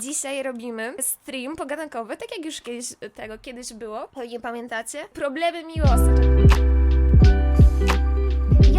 Dzisiaj robimy stream pogadankowy, tak jak już kiedyś tego kiedyś było. Pewnie pamiętacie? Problemy miłosne.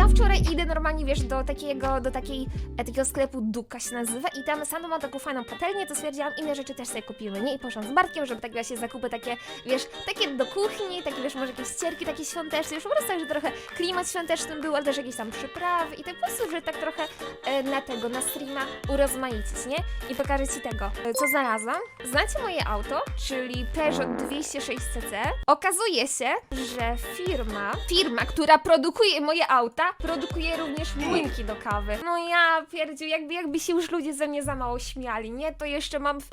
Wczoraj idę normalnie, wiesz, do takiego, do takiej, e, takiego sklepu Duka się nazywa i tam Sandra ma taką fajną patelnię, to stwierdziłam, inne rzeczy też sobie kupimy, nie? I poszłam z Bartkiem, żeby tak właśnie zakupy takie, wiesz, takie do kuchni, takie, wiesz, może jakieś ścierki takie świąteczne, już po prostu tak, że trochę klimat świąteczny był, ale też jakieś tam przyprawy i tak po prostu, że tak trochę e, na tego, na streama urozmaicić, nie? I pokażę Ci tego, e, co znalazłam. Znacie moje auto, czyli Peugeot 206cc. Okazuje się, że firma, firma, która produkuje moje auta, produkuje również młynki do kawy. No ja pierdziu, jakby, jakby się już ludzie ze mnie za mało śmiali, nie? To jeszcze mam...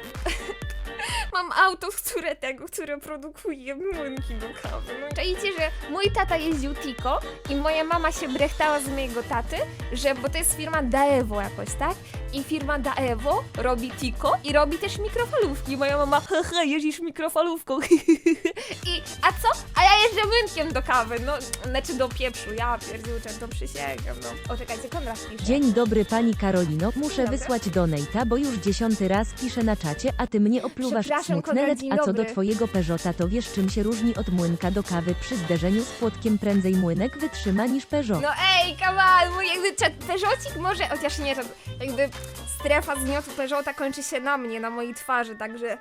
Mam auto, które tego, które produkuje młynki do kawy. No i czaicie, że mój tata jeździł Tico i moja mama się brechtała z mojego taty, że, bo to jest firma Daewo jakoś, tak? I firma Daewo robi Tico i robi też mikrofalówki. Moja mama, haha, jeździsz mikrofalówką. I, a co? A ja jeżdżę młynkiem do kawy, no, znaczy do pieprzu, ja pierdziuczę, to przysięgam, no. O, czekajcie, Konrad pisze. Dzień dobry pani Karolino, muszę dobry. wysłać donate'a, bo już dziesiąty raz piszę na czacie, a ty mnie opluwasz Przepraszam, smutnelet, Konrad, dzień a co do dobry. twojego Peugeota to wiesz czym się różni od młynka do kawy przy zderzeniu z płotkiem prędzej młynek wytrzyma niż Peugeot. No ej, kawał, mój jakby cze- Peugeotik może, chociaż nie, to jakby strefa zniotu Peugeota kończy się na mnie, na mojej twarzy, także...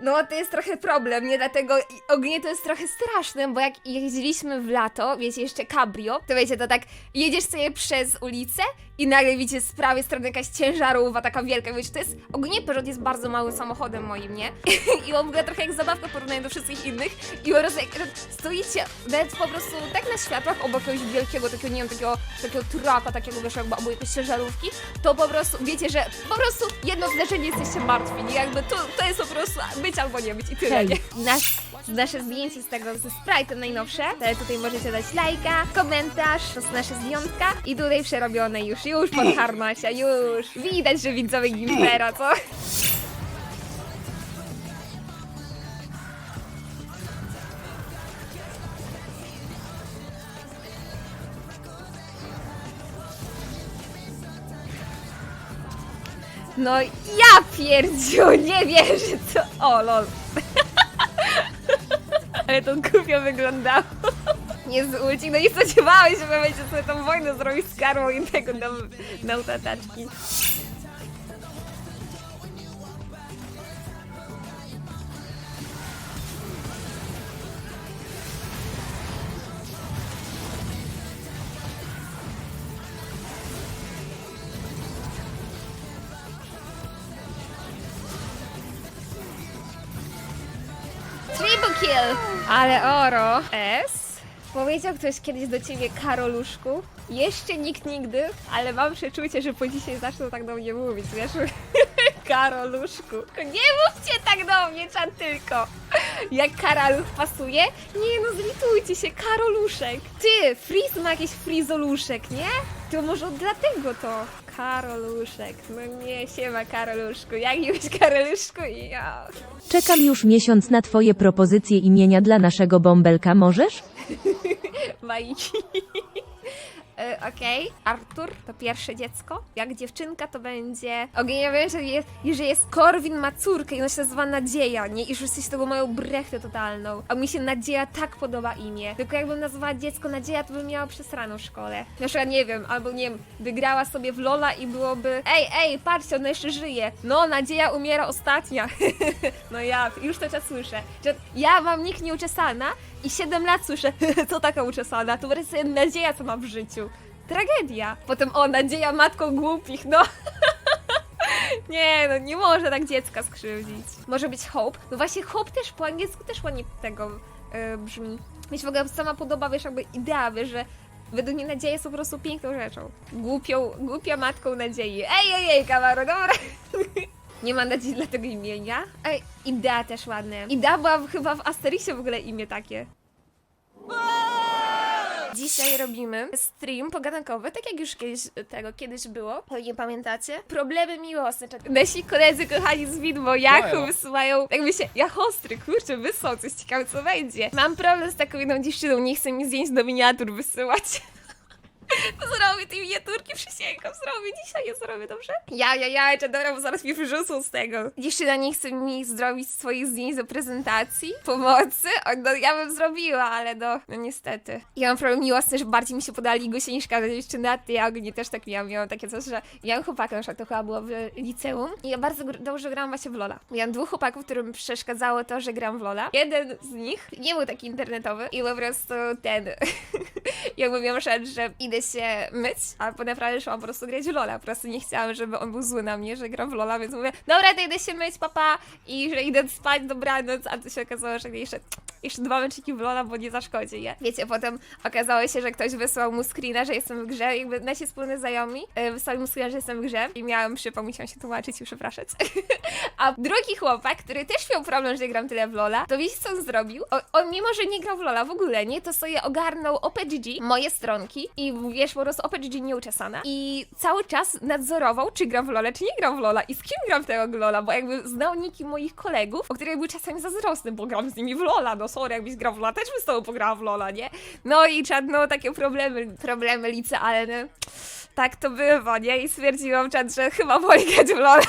No, to jest trochę problem, nie? Dlatego ogólnie to jest trochę straszne, bo jak jeździliśmy w lato, wiecie, jeszcze cabrio, to wiecie, to tak jedziesz sobie przez ulicę i nagle widzicie z prawej strony jakaś ciężarówka taka wielka, wiecie, to jest, ogólnie Peugeot jest bardzo małym samochodem moim, nie? I on wygląda trochę jak zabawka porównanie do wszystkich innych i po prostu jak stoicie nawet po prostu tak na światłach obok jakiegoś wielkiego, takiego, nie wiem, takiego, takiego traka, takiego, wiesz, jakby albo jakiejś ciężarówki, to po prostu wiecie, że po prostu jedno zdarzenie jesteście martwi, nie? Jakby to, to jest po prostu być albo nie być i tyle, nie? Nasz, nasze zdjęcie z tego, ze Sprite'em najnowsze, tutaj możecie dać lajka, komentarz, to są nasze zdjątka i tutaj przerobione już, już pod harnasia, już. Widać, że widzowie Gimpera, co? No ja pierdziu, nie wierzę co... O lol. Ale to głupio wyglądało. Nie złuci, no i spodziewałeś się, że będzie sobie tą wojnę zrobić z karmą i tego na, na utataczki. Ale oro. S? Powiedział ktoś kiedyś do ciebie Karoluszku? Jeszcze nikt nigdy, ale mam przeczucie, że po dzisiaj zaczną tak do mnie mówić, wiesz? Karoluszku. Nie mówcie tak do mnie, czan tylko. Jak karaluch pasuje? Nie no, zlitujcie się, Karoluszek. Ty, Friz ma jakiś frizoluszek, nie? To może dlatego to. Karoluszek. No nie, siema Karoluszku. Jak już Karoluszku i ja. Czekam już miesiąc na twoje propozycje imienia dla naszego bąbelka, możesz? Bajki. E, Okej, Artur to pierwsze dziecko. Jak dziewczynka to będzie. Ogólnie ja wiem, że jest, że jest Korwin ma córkę i ona się nazywa Nadzieja, nie? I że jesteś tego moją brechtę totalną. A mi się Nadzieja tak podoba imię. Tylko jakbym nazwała dziecko Nadzieja, to bym miała przesraną w szkole. Na przykład, nie wiem, albo nie wiem, wygrała sobie w Lola i byłoby Ej, ej, patrzcie, ona jeszcze żyje. No, Nadzieja umiera ostatnia. no ja, już to czas słyszę. Ja mam nikt nieuczesana i 7 lat słyszę, co taka uczesana, to wreszcie nadzieja, co mam w życiu. Tragedia. Potem, o, nadzieja matką głupich, no. nie, no nie może tak dziecka skrzywdzić. Może być hope. No właśnie hope też po angielsku też ładnie tego e, brzmi. Mi się w ogóle sama podoba, wiesz, jakby idea, wiesz, że według mnie nadzieja jest po prostu piękną rzeczą. Głupią, głupia matką nadziei. Ej, ej, ej, kamaro, dobra. Nie ma nadziei dla tego imienia. Ej, idea też ładne. Idea była chyba w Asterixie w ogóle imię takie. Dzisiaj robimy stream pogadankowy, tak jak już kiedyś tego kiedyś było. Pewnie pamiętacie? Problemy miłosne. Czek- Nasi koledzy kochani z widmo Jachu wysyłają, jakby się, Jachostry, kurczę, wysłał coś ciekawe, co będzie. Mam problem z taką jedną dziewczyną, nie chce mi zdjęć do miniatur wysyłać. Zrobię te miniaturki, przysięgam, zrobię, dzisiaj je zrobię, dobrze? Ja, ja, ja, czy dobra, bo zaraz mnie wyrzucą z tego. Dziewczyna nie chce mi zrobić swoich zdjęć do prezentacji, pomocy, o, no ja bym zrobiła, ale no, no niestety. Ja mam problem miłosny, że bardziej mi się podali Gusia niż każda dziewczyna, ty ja ogólnie też tak miałam, miałam takie coś, że miałam chłopaka, na przykład to chyba było w liceum i ja bardzo dobrze grałam właśnie w Lola. Miałam dwóch chłopaków, którym przeszkadzało to, że gram w Lola. Jeden z nich nie był taki internetowy i po prostu ten jakby miał rzecz, że idę się myć, a po naprawdę szłam po prostu grać w Lola. Po prostu nie chciałam, żeby on był zły na mnie, że gram w Lola, więc mówię, dobra, to idę się myć, papa, i że idę spać, dobranoc, a to się okazało, że jeszcze, jeszcze dwa mecziki w Lola, bo nie zaszkodzi, nie? Wiecie, potem okazało się, że ktoś wysłał mu screena, że jestem w grze, jakby nasi wspólni znajomi e, wysłali mu screena, że jestem w grze i miałam przypał, musiałam się tłumaczyć i przepraszać. A drugi chłopak, który też miał problem, że gram tyle w Lola, to wiecie co on zrobił? O, on mimo, że nie grał w Lola w ogóle, nie, to sobie ogarnął OPGG, moje stronki i wiesz, po prostu OPGG nieuczesana i cały czas nadzorował, czy gram w Lola, czy nie gram w Lola i z kim gram tego Lola, bo jakby znał niki moich kolegów, o których był czasami zazdrosny, bo gram z nimi w Lola, no sorry, jakbyś grał w Lola, też bym z tobą pograła w Lola, nie? No i czad, no takie problemy, problemy licealne. Tak to bywa, nie? I stwierdziłam, czad, że chyba wolę grać w Lola.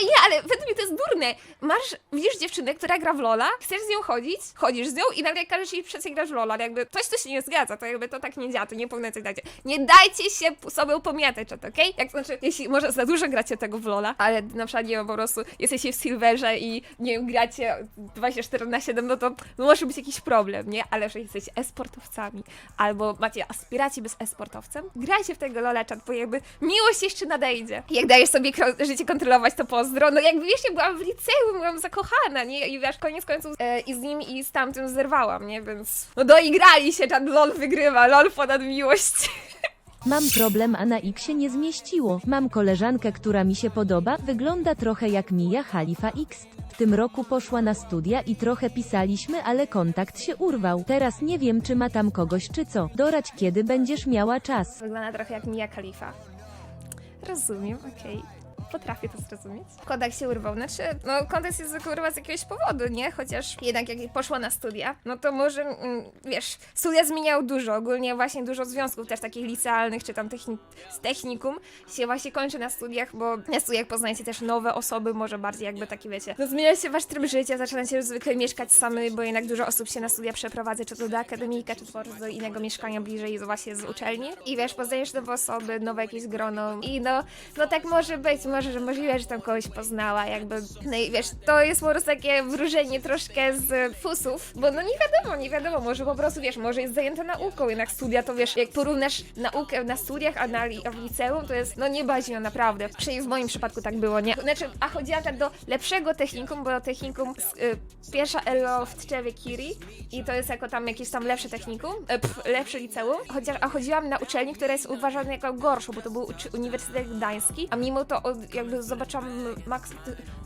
Ej, nie, ale według mnie to jest durne. Masz, widzisz dziewczynę, która gra w Lola, chcesz z nią chodzić, chodzisz z nią i nagle każesz jej przecież grać w Lola. ale Jakby coś, co się nie zgadza, to jakby to tak nie działa, to nie powinno dać. Nie dajcie się sobie upamiętać, czat, okej? Jak to znaczy, jeśli może za dużo gracie tego w Lola, ale na przykład, nie wiem, po prostu jesteście w Silverze i nie wiem, gracie 24 na 7, no to może być jakiś problem, nie? Ale że jesteście esportowcami albo macie aspiracje być esportowcem, grajcie w tego Lola, czat, bo jakby miłość jeszcze nadejdzie. Jak dajesz sobie życie kontrolować, to pozdro. No jakby wiesz, ja byłam w liceum, byłam zakochana, nie? I wiesz, koniec końców e, i z nim i z tamtym zerwałam, nie? Więc no doigrali się, czat, LOL wygrywa, LOL ponad miłość. Mam problem, a na X się nie zmieściło. Mam koleżankę, która mi się podoba, wygląda trochę jak Mia Khalifa X. W tym roku poszła na studia i trochę pisaliśmy, ale kontakt się urwał. Teraz nie wiem, czy ma tam kogoś czy co. Dorać, kiedy będziesz miała czas. Wygląda trochę jak Mia Khalifa. Rozumiem, okej. Potrafię to zrozumieć. Kontakt się urwał. Znaczy, no kontakt się urwał z jakiegoś powodu, nie? Chociaż jednak jak poszła na studia, no to może, mm, wiesz, studia zmieniały dużo. Ogólnie właśnie dużo związków też takich licealnych, czy tam techni- z technikum się właśnie kończy na studiach, bo na studiach poznajecie też nowe osoby, może bardziej jakby taki, wiecie, no zmienia się wasz tryb życia, zaczynacie zwykle mieszkać sami, bo jednak dużo osób się na studia przeprowadza, czy to do akademika, czy to do innego mieszkania bliżej właśnie z uczelni. I wiesz, poznajesz nowe osoby, nowe jakieś grono i no, no tak może być, może, że możliwe, że tam kogoś poznała, jakby, no i wiesz, to jest po prostu takie wróżenie troszkę z fusów, bo no nie wiadomo, nie wiadomo, może po prostu, wiesz, może jest zajęta nauką, jednak studia to, wiesz, jak porównasz naukę na studiach, a, na, a w liceum, to jest, no nie baźnio, naprawdę, przynajmniej w moim przypadku tak było, nie? Znaczy, a chodziłam tak do lepszego technikum, bo technikum, y, pierwsza ELO w Tczewie Kiri i to jest jako tam jakieś tam lepsze technikum, e, pf, lepsze liceum, chociaż, a chodziłam na uczelni, która jest uważana jako gorszą, bo to był Uniwersytet Gdański, a mimo to od, jakby zobaczyłam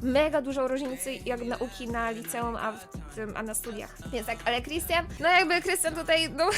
mega dużą różnicę jak nauki na liceum, a, w tym, a na studiach. Więc tak, ale Krystian, no jakby Krystian tutaj, no,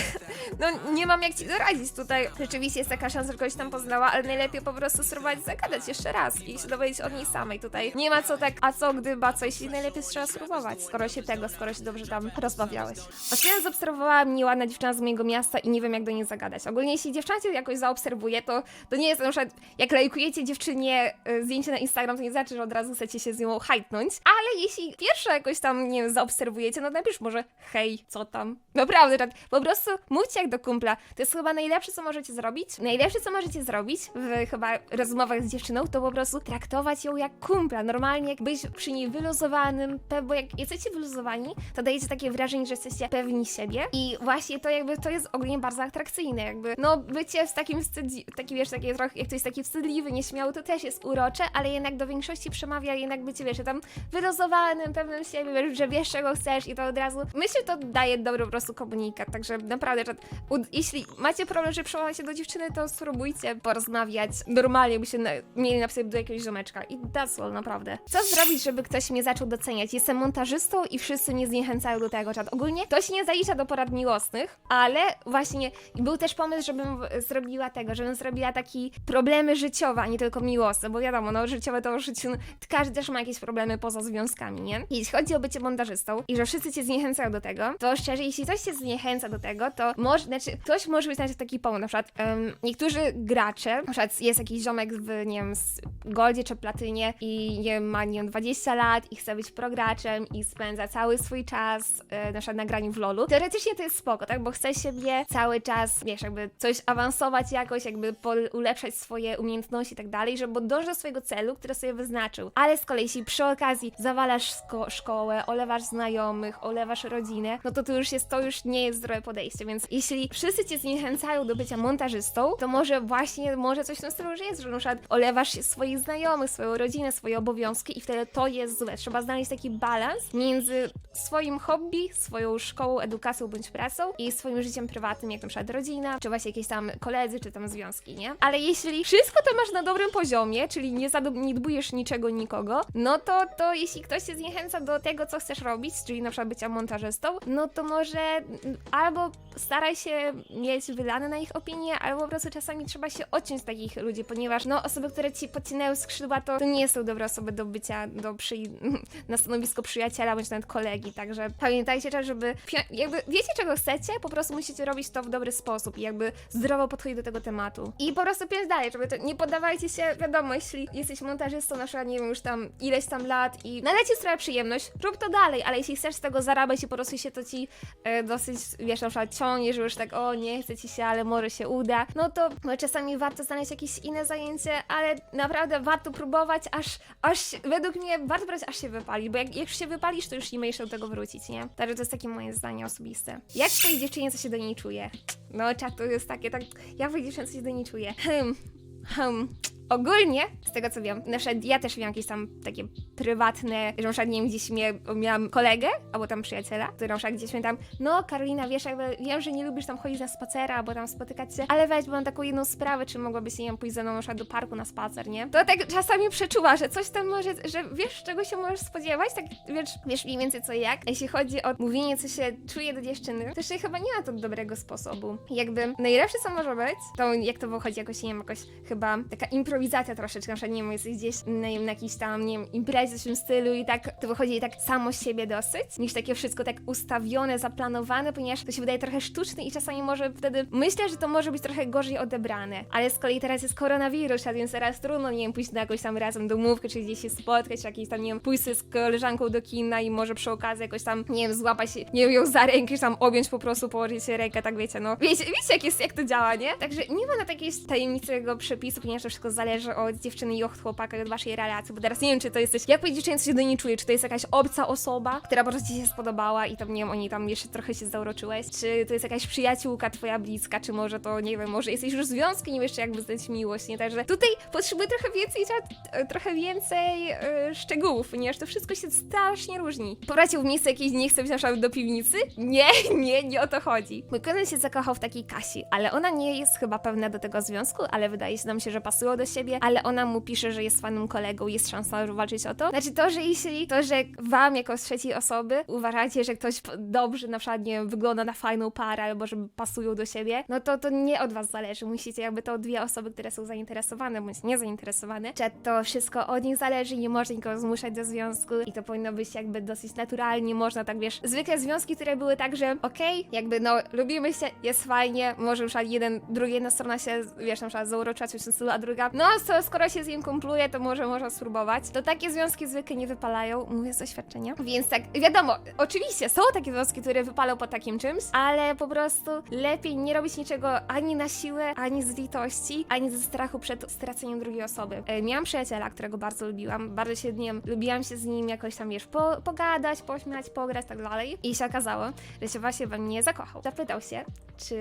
no nie mam jak ci doradzić tutaj. Rzeczywiście jest taka szansa, że kogoś tam poznała, ale najlepiej po prostu spróbować zagadać jeszcze raz i się dowiedzieć od niej samej tutaj. Nie ma co tak, a co gdyby, a co jeśli najlepiej trzeba spróbować, skoro się tego, skoro się dobrze tam rozmawiałeś. Ostatnio zaobserwowała mnie ładna dziewczyna z mojego miasta i nie wiem jak do niej zagadać. Ogólnie jeśli dziewczyna cię jakoś zaobserwuje, to, to nie jest na przykład, jak lajkujecie dziewczynie y, zdjęcie na Instagram, to nie znaczy, że od razu chcecie się z nią hajtnąć, ale jeśli pierwsze jakoś tam, nie wiem, zaobserwujecie, no napisz może hej, co tam. Naprawdę, tak, po prostu mówcie jak do kumpla. To jest chyba najlepsze, co możecie zrobić. Najlepsze, co możecie zrobić w chyba rozmowach z dziewczyną, to po prostu traktować ją jak kumpla. Normalnie, jak być przy niej wyluzowanym, bo jak jesteście wyluzowani, to dajecie takie wrażenie, że jesteście pewni siebie i właśnie to jakby, to jest ogólnie bardzo atrakcyjne, jakby, no bycie z takim wstydzi, taki wiesz, takie trochę, jak ktoś taki wstydliwy, nieśmiały, to też jest urocze, ale jednak do większości przemawia jednak bycie, wiesz, tam wyluzowanym, pewnym siebie, wiesz, że wiesz czego chcesz i to od razu, myślę, to daje dobry po prostu komunikat, także naprawdę, że jeśli macie problem, że przełamać się do dziewczyny, to spróbujcie porozmawiać normalnie, jakby się na, mieli na sobie do jakiegoś ziomeczka i that's all, naprawdę. Co zrobić, żeby ktoś mnie zaczął doceniać? Jestem montażystą i wszyscy mnie zniechęcają do tego, czat. Ogólnie to się nie zalicza do porad miłosnych, ale właśnie był też pomysł, żebym zrobiła tego, żebym zrobiła taki problemy życiowe, a nie tylko miłosne, bo wiadomo, wiadomo, no życiowe to w życiu, każdy też ma jakieś problemy poza związkami, nie? Jeśli chodzi o bycie montażystą i że wszyscy cię zniechęcają do tego, to szczerze, jeśli ktoś cię zniechęca do tego, to może, znaczy, ktoś może być nawet taki pomysł, na przykład em, niektórzy gracze, na przykład jest jakiś ziomek w, nie wiem, Goldzie czy Platynie i nie ma, nie wiem, 20 lat i chce być prograczem i spędza cały swój czas e, na przykład na graniu w LoLu. Teoretycznie to jest spoko, tak, bo chce siebie cały czas, wiesz, jakby coś awansować jakoś, jakby ulepszać swoje umiejętności i tak dalej, żeby dążyć swojego celu, który sobie wyznaczył. Ale z kolei, jeśli przy okazji zawalasz szko- szkołę, olewasz znajomych, olewasz rodzinę, no to to już jest, to już nie jest zdrowe podejście, więc jeśli wszyscy cię zniechęcają do bycia montażystą, to może właśnie, może coś tym stylu, że jest, że na przykład olewasz swoich znajomych, swoją rodzinę, swoje obowiązki i wtedy to jest złe. Trzeba znaleźć taki balans między swoim hobby, swoją szkołą, edukacją bądź pracą i swoim życiem prywatnym, jak na przykład rodzina, czy właśnie jakieś tam koledzy, czy tam związki, nie? Ale jeśli wszystko to masz na dobrym poziomie, czyli nie zaniedbujesz niczego, nikogo, no to, to jeśli ktoś cię zniechęca do tego, co chcesz robić, czyli na przykład bycia montażystą, no to może albo staraj się mieć wylane na ich opinie, albo po prostu czasami trzeba się odciąć z takich ludzi, ponieważ no osoby, które ci podcinają skrzydła, to, to nie są dobre osoby do bycia do przy, na stanowisko przyjaciela bądź nawet kolegi, także pamiętajcie też, żeby jakby wiecie czego chcecie, po prostu musicie robić to w dobry sposób i jakby zdrowo podchodzić do tego tematu. I po prostu piąć dalej, żeby to, nie poddawajcie się, wiadomo, jeśli jesteś montażystą, na przykład, nie wiem, już tam ileś tam lat i naleci sprawia przyjemność, rób to dalej, ale jeśli chcesz z tego zarabiać i po prostu się to ci e, dosyć, wiesz, na przykład ciągnie, że już tak, o nie chce ci się, ale może się uda, no to no, czasami warto znaleźć jakieś inne zajęcie, ale naprawdę warto próbować, aż, aż według mnie warto brać, aż się wypali, bo jak, jak się wypalisz, to już nie będziesz do tego wrócić, nie? Także to jest takie moje zdanie osobiste. Jak twojej dziewczynie, co się do niej czuje? No, czat to jest takie, tak, jak twojej dziewczynie, co się do niej czuje? Hmm, hmm. Ogólnie, z tego co wiem, na przykład ja też miałam jakieś tam takie prywatne, że na nie wiem, gdzieś mia miałam kolegę, albo tam przyjaciela, który na gdzieś mnie tam, no Karolina, wiesz, jakby wiem, że nie lubisz tam chodzić na spacer, albo tam spotykać się, ale weź, bo mam taką jedną sprawę, czy mogłabyś, nie wiem, pójść ze mną na do parku na spacer, nie? To tak czasami przeczuwa, że coś tam może, że wiesz, czego się możesz spodziewać, tak wiesz, wiesz mniej więcej co jak. Jeśli chodzi o mówienie, co się czuje do dziewczyny, to jeszcze chyba nie ma to dobrego sposobu. Jakby najlepsze, co może być, to jak to wychodzi jakoś, nie wiem, jakoś chyba taka improwizacja troszeczkę, na przykład, nie wiem, jesteś gdzieś na, jakiejś tam, nie wiem, imprezie w tym stylu i tak to wychodzi tak samo z siebie dosyć, niż takie wszystko tak ustawione, zaplanowane, ponieważ to się wydaje trochę sztuczne i czasami może wtedy, myślę, że to może być trochę gorzej odebrane, ale z kolei teraz jest koronawirus, a więc teraz trudno, nie wiem, pójść na jakąś tam razem domówkę, czy gdzieś się spotkać, czy jakieś tam, nie wiem, pójść z koleżanką do kina i może przy okazji jakoś tam, nie wiem, złapać, nie wiem, ją za rękę, czy tam objąć po prostu, położyć się rękę, tak wiecie, no. Wiecie, wiecie jak, jest, jak to działa, nie? Także nie ma na takiej tajemniczego przepisu, ponieważ to wszystko zależy od dziewczyny i od chłopaka i od waszej relacji, bo teraz nie wiem, czy to jesteś, jak powiedzieć, co się do niej czuje, czy to jest jakaś obca osoba, która prostu ci się spodobała i tam, nie wiem, oni tam jeszcze trochę się zauroczyłeś, czy to jest jakaś przyjaciółka twoja bliska, czy może to, nie wiem, może jesteś już w związku i nie wiesz, czy jak miłość, nie? Także tutaj potrzebuję trochę więcej, e, trochę więcej e, szczegółów, ponieważ to wszystko się strasznie różni. Pobracie w miejsce jakieś nie chce być do piwnicy? Nie, nie, nie o to chodzi. Mój kuzyn się zakochał w takiej Kasi, ale ona nie jest chyba pewna do tego związku, ale wydaje się nam się, że pasują do siebie, ale ona mu pisze, że jest fajnym kolegą, jest szansa że walczyć o to. Znaczy to, że jeśli to, że wam jako z trzeciej osoby uważacie, że ktoś dobrze na przykład, nie wiem, wygląda na fajną parę, albo że pasują do siebie, no to to nie od was zależy. Musicie jakby to dwie osoby, które są zainteresowane, bądź niezainteresowane, że to wszystko od nich zależy, nie można nikogo zmuszać do związku i to powinno być jakby dosyć naturalnie, można tak, wiesz, zwykle związki, które były tak, że okej, jakby no, lubimy się, jest fajnie, może na przykład jeden, druga jedna strona się, wiesz, na przykład zauroczyła coś w stylu, a druga, no, so, skoro się z nim kumpluje, to może można spróbować. To takie związki zwykle nie wypalają, mówię z doświadczenia. Więc tak, wiadomo, oczywiście są takie związki, które wypalą po takim czymś, ale po prostu lepiej nie robić niczego ani na siłę, ani z litości, ani ze strachu przed straceniem drugiej osoby. E, miałam przyjaciela, którego bardzo lubiłam, bardzo się dniem, lubiłam się z nim jakoś tam, wiesz, po, pogadać, pośmiać, pograć, tak dalej. I się okazało, że się właśnie we mnie zakochał. Zapytał się, czy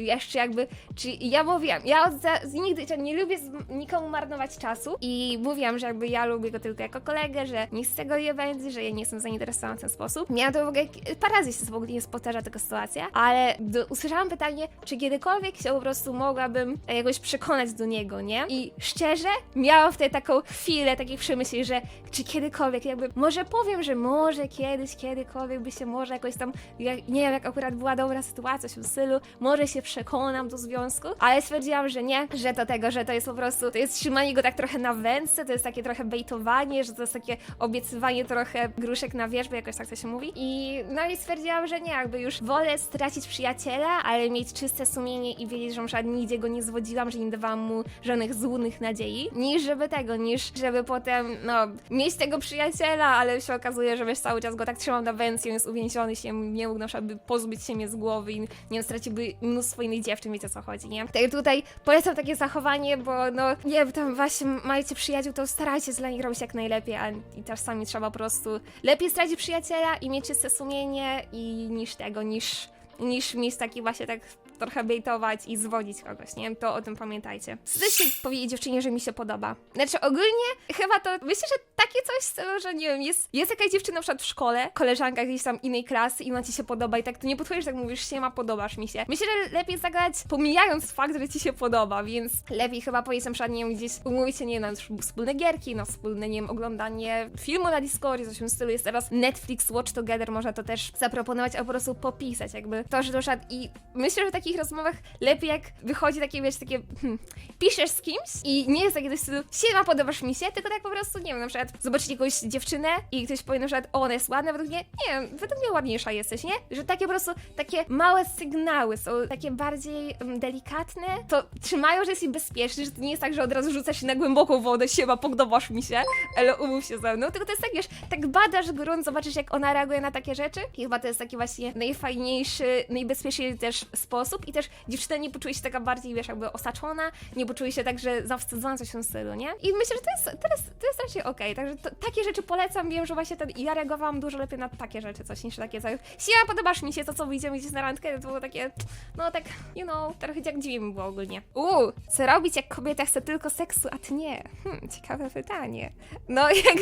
jeszcze jakby, czy ja mówiłam, ja od nigdy nie lubię nikomu marnować czasu i mówiłam, że jakby ja lubię go tylko jako kolegę, że nic z tego nie będzie, że ja nie jestem zainteresowana w ten sposób. Miałam to w ogóle, parę razy się w ogóle nie powtarza taka sytuacja, ale do, usłyszałam pytanie, czy kiedykolwiek się po prostu mogłabym e, jakoś przekonać do niego, nie? I szczerze, miałam wtedy taką chwilę takich przemyśleń, że czy kiedykolwiek jakby, może powiem, że może kiedyś, kiedykolwiek by się może jakoś tam, jak, nie wiem, jak akurat była dobra sytuacja w stylu, może się przekonam do związku, ale stwierdziłam, że nie, że to tego, że to jest po prostu prostu to jest trzymanie go tak trochę na wędce, to jest takie trochę bejtowanie, że to jest takie obiecywanie trochę gruszek na wierzbie, jakoś tak to się mówi. I no i stwierdziłam, że nie, jakby już wolę stracić przyjaciela, ale mieć czyste sumienie i wiedzieć, że na nigdzie go nie zwodziłam, że nie dawałam mu żadnych złudnych nadziei, niż żeby tego, niż żeby potem, no, mieć tego przyjaciela, ale się okazuje, że wiesz, cały czas go tak trzymam na wędce, jest uwięziony się, nie mógł na przykład by pozbyć się mnie z głowy i nie straciłby mnóstwo innych dziewczyn, wiecie o co chodzi, nie? Tak tutaj polecam takie zachowanie, bo no, nie wiem, tam właśnie macie przyjaciół, to starajcie się dla nich robić jak najlepiej, a i czasami trzeba po prostu lepiej stracić przyjaciela i mieć czyste sumienie i niż tego, niż niż mieć taki właśnie tak trochę bejtować i zwodzić kogoś, nie? To o tym pamiętajcie. Chcecie powiedzieć dziewczynie, że mi się podoba. Znaczy ogólnie chyba to, myślę, że takie coś, że nie wiem, jest, jest jakaś dziewczyna na przykład w szkole, koleżanka gdzieś tam innej klasy i ona ci się podoba i tak to nie podchodzisz, tak mówisz, siema, podobasz mi się. Myślę, że lepiej zagadać pomijając fakt, że ci się podoba, więc lepiej chyba powiedzieć na przykład, nie wiem, gdzieś umówić się, nie wiem, na wspólne gierki, na wspólne, nie wiem, oglądanie filmu na Discordzie, coś w tym stylu. Jest teraz Netflix Watch Together, można to też zaproponować, a po prostu popisać, jakby to, że to i myślę, że w takich rozmowach lepiej jak wychodzi takie, wiesz, takie hmm, piszesz z kimś i nie jest takie w stylu siema, podobasz mi się, tylko tak po prostu, nie wiem, na przykład zobaczyć jakąś dziewczynę i ktoś powie na przykład, o, ona jest ładna, według mnie, nie wiem, według mnie ładniejsza jesteś, nie? Że takie po prostu, takie małe sygnały są takie bardziej um, delikatne, to trzymają, że jesteś bezpieczny, że to nie jest tak, że od razu rzucasz się na głęboką wodę, siema, podobasz mi się, ale umów się ze mną, tylko to jest tak, wiesz, tak badasz grunt, zobaczysz jak ona reaguje na takie rzeczy i chyba to jest taki właśnie najfajniejszy, najbezpieczniejszy też sposób i też dziewczyna nie poczuje się taka bardziej, wiesz, jakby osaczona, nie poczuje się tak, że zawstydzona coś w tym stylu, nie? I myślę, że to jest, to jest, to jest raczej okej, także to, takie rzeczy polecam, wiem, że właśnie ten, ja reagowałam dużo lepiej na takie rzeczy, coś niż takie coś, siema, podobasz mi się, to co, wyjdziemy gdzieś na randkę, to było takie, no tak, you know, trochę jak dziwnie mi było ogólnie. Uuu, co robić, jak kobieta chce tylko seksu, a ty nie? Hmm, ciekawe pytanie. No, jak...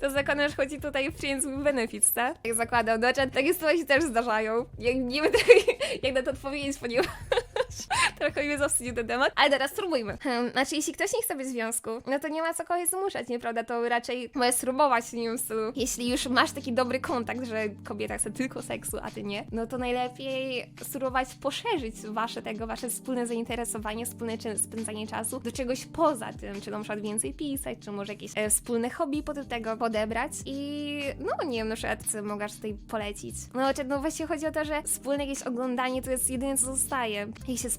to zakładam, że chodzi tutaj w Friends with Benefits, tak? Jak zakładam, no, takie sytuacje też zdarzają. Jak nie wiem, jak na to odpowiedzieć, ponieważ trochę mnie zawstydził ten temat. Ale teraz spróbujmy. Hmm, znaczy, jeśli ktoś nie chce być w związku, no to nie ma co kogoś zmuszać, nieprawda? To raczej możesz spróbować, w stylu, jeśli już masz taki dobry kontakt, że kobieta chce tylko seksu, a ty nie, no to najlepiej spróbować poszerzyć wasze tego, wasze wspólne zainteresowanie, wspólne spędzanie czasu do czegoś poza tym, czy na przykład więcej pisać, czy może jakieś e, wspólne hobby pod tego podebrać i no nie wiem, na przykład co mogłaś tutaj polecić. No, no właśnie chodzi o to, że wspólne jakieś oglądanie to jest jedyne co zostaje. Jeśli się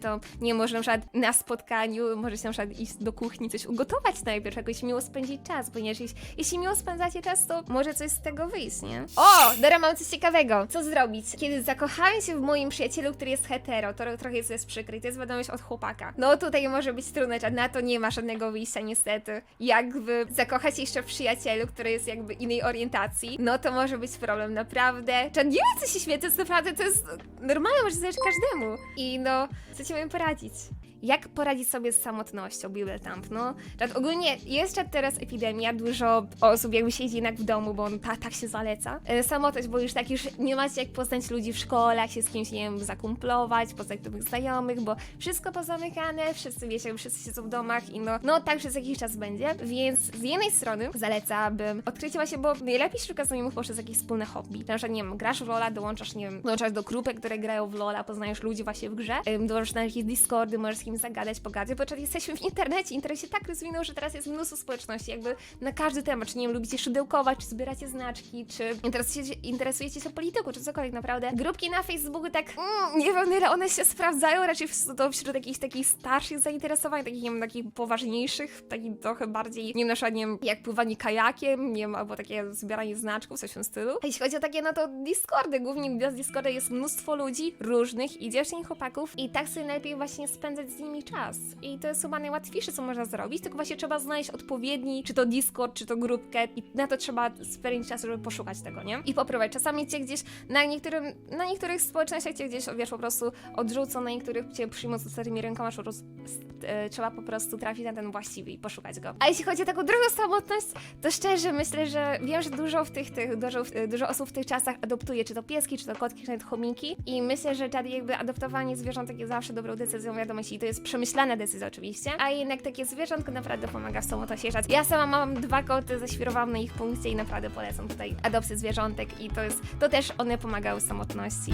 to nie może na na spotkaniu, możecie na iść do kuchni, coś ugotować najpierw, jakoś miło spędzić czas, ponieważ jeśli, jeśli miło spędzacie czas, to może coś z tego wyjść, nie? O, dobra, mam coś ciekawego. Co zrobić? Kiedy zakochałem się w moim przyjacielu, który jest hetero, to trochę jest, jest przykry, to jest wiadomość od chłopaka. No tutaj może być trudne, że na to nie ma żadnego wyjścia niestety. Jakby zakochać się jeszcze w przyjacielu, który jest jakby innej orientacji, no to może być problem, naprawdę. Czy nie ma co się śmiać, to jest naprawdę, to jest normalne, może zdarzyć każdemu. I no, co ci powiem poradzić? Jak poradzić sobie z samotnością, Bibeltamp? No, czat, ogólnie jest teraz epidemia, dużo osób jakby siedzi jednak w domu, bo on ta, tak się zaleca. E, samotność, bo już tak już nie macie jak poznać ludzi w szkole, jak się z kimś, nie wiem, zakumplować, poznać nowych znajomych, bo wszystko pozamykane, wszyscy wiecie, wszyscy siedzą w domach i no, no tak przez jakiś czas będzie, więc z jednej strony zalecałabym odkrycie właśnie, bo najlepiej szukać znajomych poprzez jakieś wspólne hobby. Na przykład, nie wiem, grasz w Lola, dołączasz, nie wiem, dołączasz do grupy, które grają w Lola, poznajesz ludzi właśnie w grze, dołączasz na jakieś Discordy, możesz z kimś zagadać, pogadać, bo jesteśmy w internecie, internet się tak rozwinął, że teraz jest mnóstwo społeczności, jakby na każdy temat, czy nie wiem, lubicie szydełkować, czy zbieracie znaczki, czy interesujecie, interesujecie się polityką, czy cokolwiek, naprawdę. Grupki na Facebooku tak, mm, nie wiem, ile one się sprawdzają, raczej to wśród jakichś takich starszych zainteresowań, takich, nie wiem, takich poważniejszych, takich trochę bardziej, nie wiem, nie wiem, jak pływanie kajakiem, nie wiem, albo takie zbieranie znaczków, coś w tym stylu. A jeśli chodzi o takie, no to Discordy, głównie na Discordzie jest mnóstwo ludzi różnych i dziewczyn i chłopaków i tak sobie najlepiej właśnie spędzać z nimi czas. I to jest chyba najłatwiejsze, co można zrobić, tylko właśnie trzeba znaleźć odpowiedni, czy to Discord, czy to grupkę i na to trzeba spędzić czas, żeby poszukać tego, nie? I popróbować. Czasami cię gdzieś na niektórym, na niektórych społecznościach cię gdzieś, wiesz, po prostu odrzucą, na niektórych cię przyjmą z otwartymi rękoma, po prostu, e, trzeba po prostu trafić na ten właściwy i poszukać go. A jeśli chodzi o taką drugą samotność, to szczerze myślę, że wiem, że dużo w tych, tych dużo, w- dużo osób w tych czasach adoptuje, czy to pieski, czy to kotki, czy nawet chomiki i myślę, że jakby adoptowanie zwierzątek jest zawsze dobrą decyzją, wiadomo, jeśli to jest przemyślana decyzja oczywiście, a jednak takie zwierzątko naprawdę pomaga w samotności. Ja sama mam dwa koty, zaświrowałam na ich punkcie i naprawdę polecam tutaj adopcję zwierzątek i to jest, to też one pomagały samotności.